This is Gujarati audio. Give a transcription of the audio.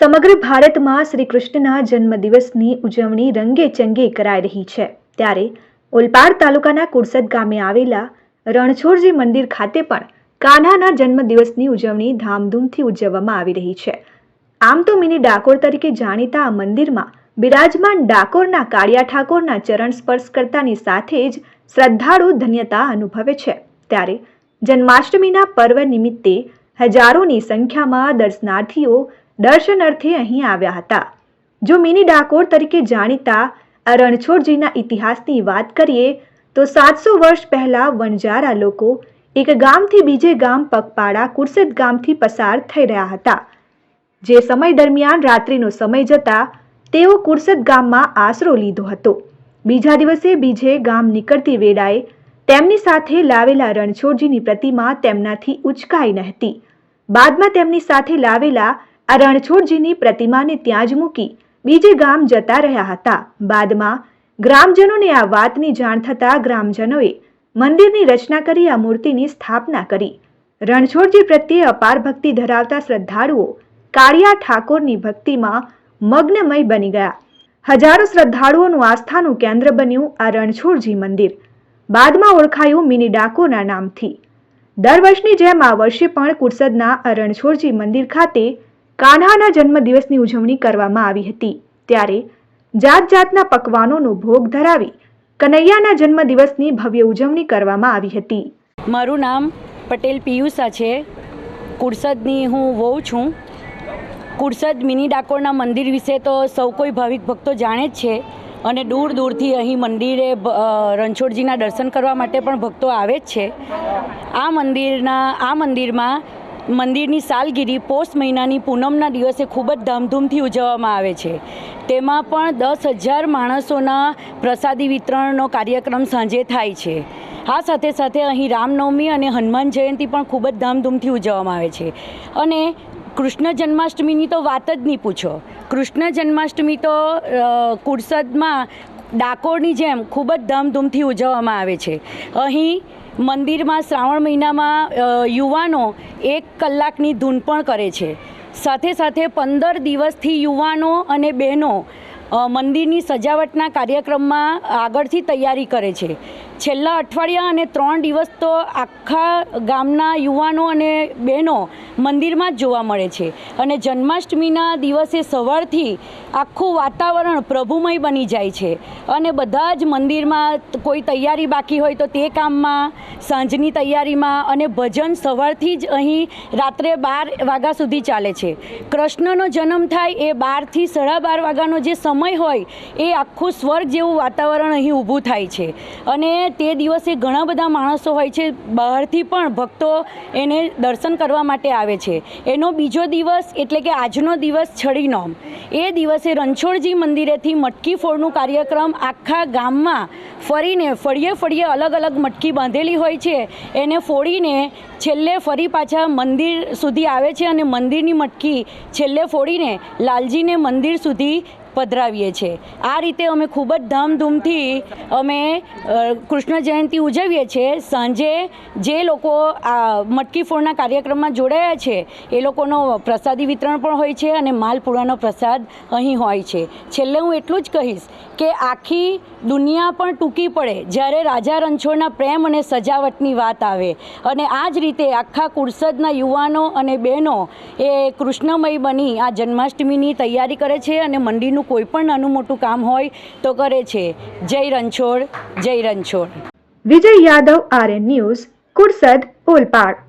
સમગ્ર ભારતમાં શ્રી કૃષ્ણના જન્મદિવસની ઉજવણી રંગે ચંગે કરાઈ રહી છે. ત્યારે ઓલપાડ તાલુકાના કુરસદ ગામે આવેલા રણછોડજી મંદિર ખાતે પણ કાન્હાના જન્મદિવસની ઉજવણી ધામધૂમથી ઉજવવામાં આવી રહી છે. આમ તો મિની ડાકોર તરીકે જાણીતા આ મંદિરમાં બિરાજમાન ડાકોરના કાળિયા ઠાકોરના ચરણ સ્પર્શ કરતાની સાથે જ શ્રદ્ધાળુ ધન્યતા અનુભવે છે. ત્યારે જન્માષ્ટમીના પર્વ નિમિત્તે હજારોની સંખ્યામાં દર્શનાર્થીઓ દર્શનાર્થે અહીં આવ્યા હતા. જો મિની ડાકોર તરીકે જાણીતા આ રણછોડજીના ઇતિહાસની વાત કરીએ, તો સાતસો વર્ષ પહેલા વણજારા લોકો એક ગામથી બીજે ગામ પગપાળા કુરસદ ગામથી પસાર થઈ રહ્યા હતા. જે સમય દરમિયાન રાત્રિનો સમય જતા તેઓ કુરસદ ગામમાં આશરો લીધો હતો. બીજા દિવસે બીજે ગામ નીકળતી વેળાએ તેમની સાથે લાવેલા રણછોડજીની પ્રતિમા તેમનાથી ઉચકાઈ ન હતી બાદમાં તેમની સાથે લાવેલા આ રણછોડજીની પ્રતિમાને ત્યાં જ મૂકી બીજે ગામ જતા રહ્યા હતા. બાદમાં ગ્રામજનોને આ વાતની જાણ થતાં ગ્રામજનોએ મંદિરની રચના કરી, આ મૂર્તિની સ્થાપના કરી. રણછોડજી પ્રત્યે અપાર ભક્તિ ધરાવતા શ્રદ્ધાળુઓ કાળિયા ઠાકોરની ભક્તિમાં મગ્નમય બની ગયા. હજારો શ્રદ્ધાળુઓનું આસ્થાનું કેન્દ્ર બન્યું આ રણછોડજી મંદિર. બાદમાં ઓળખાયું મિની ડાકોના નામથી. દર વર્ષની જેમ આ વર્ષે પણ કુરસદના રણછોડજી મંદિર ખાતે કાન્હાના જન્મદિવસની ઉજવણી કરવામાં આવી હતી. ત્યારે જાત જાતના પકવાનોનો ભોગ ધરાવી કનૈયાના જન્મદિવસની ભવ્ય ઉજવણી કરવામાં આવી હતી. મારું નામ પટેલ પિયુષા છે. કુરસદની હું વહુ છું. કુરસદ મિની ડાકોરના મંદિર વિશે તો સૌ કોઈ ભાવિક ભક્તો જાણે જ છે અને દૂર દૂરથી અહીં મંદિરે રણછોડજીના દર્શન કરવા માટે પણ ભક્તો આવે જ છે. આ મંદિરના, આ મંદિરમાં મંદિરની સાલગીરી પોષ મહિનાની પૂનમના દિવસે ખૂબ જ ધામધૂમથી ઉજવવામાં આવે છે. તેમાં પણ દસ હજાર માણસોના પ્રસાદી વિતરણનો કાર્યક્રમ સાંજે થાય છે. આ સાથે સાથે અહીં રામનવમી અને હનુમાન જયંતિ પણ ખૂબ જ ધામધૂમથી ઉજવવામાં આવે છે. અને કૃષ્ણ જન્માષ્ટમીની તો વાત જ નહીં પૂછો. કૃષ્ણ જન્માષ્ટમી તો કુરસદમાં ડાકોરની જેમ ખૂબ જ ધામધૂમથી ઉજવવામાં આવે છે. અહીં મંદિરમાં શ્રાવણ મહિનામાં યુવાનો એક કલાકની ધૂન પણ કરે છે. સાથે સાથે પંદર દિવસથી યુવાનો અને બહેનો મંદિરની સજાવટના કાર્યક્રમમાં આગળથી તૈયારી કરે છે. છેલ્લા અઠવાડિયા અને ત્રણ દિવસ તો આખા ગામના યુવાનો અને બહેનો મંદિરમાં જ જોવા મળે છે અને જન્માષ્ટમીના દિવસે સવારથી આખું વાતાવરણ પ્રભુમય બની જાય છે અને બધા જ મંદિરમાં કોઈ તૈયારી બાકી હોય તો તે કામમાં, સાંજની તૈયારીમાં અને ભજન સવારથી જ અહીં રાત્રે બાર વાગ્યા સુધી ચાલે છે. કૃષ્ણનો જન્મ થાય એ બારથી સાડા બાર વાગ્યાનો જે સમય હોય એ આખું સ્વર્ગ જેવું વાતાવરણ અહીં ઊભું થાય છે. અને તે દિવસે ઘણા બધા માણસો હોય છે, બહારથી પણ ભક્તો એને દર્શન કરવા માટે આવે છે. એનો બીજો દિવસ એટલે કે આજનો દિવસ છડીનો એ દિવસે રણછોડજી મંદિરેથી મટકી ફોડનું કાર્યક્રમ આખા ગામમાં ફરીને, ફળીએ ફળીએ અલગ અલગ મટકી બાંધેલી હોય છે. એને ફોડીને છેલ્લે ફરી પાછા મંદિર સુધી આવે છે અને મંદિરની મટકી છેલ્લે ફોડીને લાલજીને મંદિર સુધી પધરાવીએ છીએ. આ રીતે અમે ખૂબ જ ધામધૂમથી અમે કૃષ્ણ જયંતિ ઉજવીએ છીએ. સાંજે જે લોકો આ મટકી ફોડના કાર્યક્રમમાં જોડાયા છે, એ લોકોનો પ્રસાદી વિતરણ પણ હોય છે અને માલપુરાનો પ્રસાદ અહીં હોય છે. છેલ્લે હું એટલું જ કહીશ કે આખી દુનિયા પણ ટૂંકી પડે જ્યારે રાજા રણછોડના પ્રેમ અને સજાવટની વાત આવે. અને આ જ રીતે આખા કુરસદના યુવાનો અને બહેનો એ કૃષ્ણમય બની આ જન્માષ્ટમીની તૈયારી કરે છે અને મંદિરનું કોઈ પણ નાનું મોટું કામ હોય તો કરે છે. જય રણછોડ જય Ranchhod. Vijay Yadav, RN news, Kursad, Olpad.